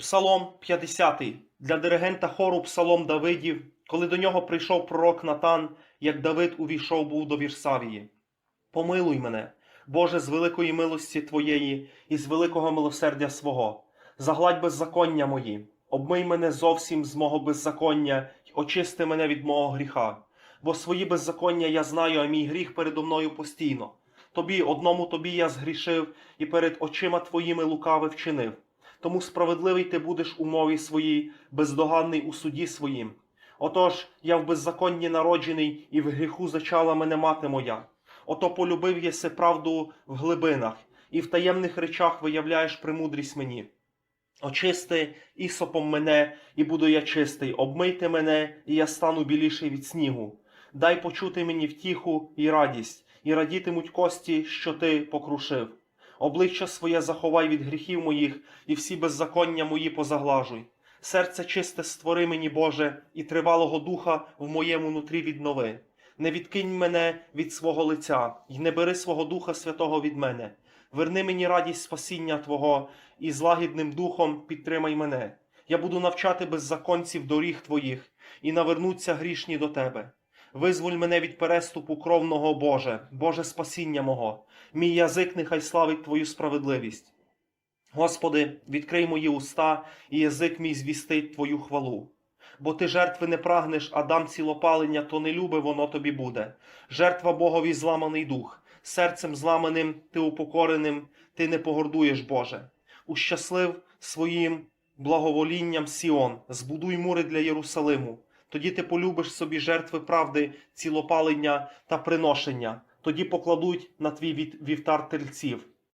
Псалом 50 для диригента хору Псалом Давидів, коли до нього прийшов пророк Натан, як Давид увійшов був до Вірсавії. Помилуй мене, Боже, з великої милості Твоєї і з великого милосердя свого, загладь беззаконня мої, обмий мене зовсім з мого беззаконня й очисти мене від мого гріха. Бо свої беззаконня я знаю, а мій гріх передо мною постійно. Тобі, одному тобі я згрішив і перед очима твоїми лукави вчинив. Тому справедливий ти будеш у мові своїй, бездоганний у суді своїм. Отож, я в беззаконні народжений, і в гріху зачала мене мати моя. Ото полюбив єси правду в глибинах, і в таємних речах виявляєш премудрість мені. Очисти ісопом мене, і буду я чистий, обмийте мене, і я стану біліший від снігу. Дай почути мені втіху і радість, і радітимуть кості, що ти покрушив. Обличчя своє заховай від гріхів моїх, і всі беззаконня мої позаглажуй. Серце чисте створи мені, Боже, і тривалого духа в моєму нутрі віднови. Не відкинь мене від свого лиця, і не бери свого Духа Святого від мене. Верни мені радість спасіння Твого, і з лагідним духом підтримай мене. Я буду навчати беззаконців доріг Твоїх, і навернуться грішні до Тебе. Визволь мене від переступу кровного Боже, Боже спасіння мого. Мій язик нехай славить Твою справедливість. Господи, відкрий мої уста, і язик мій звістить Твою хвалу. Бо ти жертви не прагнеш, а дам цілопалення, то не любе воно тобі буде. Жертва Богові зламаний дух, серцем зламаним ти упокореним, ти не погордуєш, Боже. Ущаслив своїм благоволінням Сіон, збудуй мури для Єрусалиму. Тоді ти полюбиш собі жертви правди, цілопалення та приношення. Тоді покладуть на твій вівтар тельців.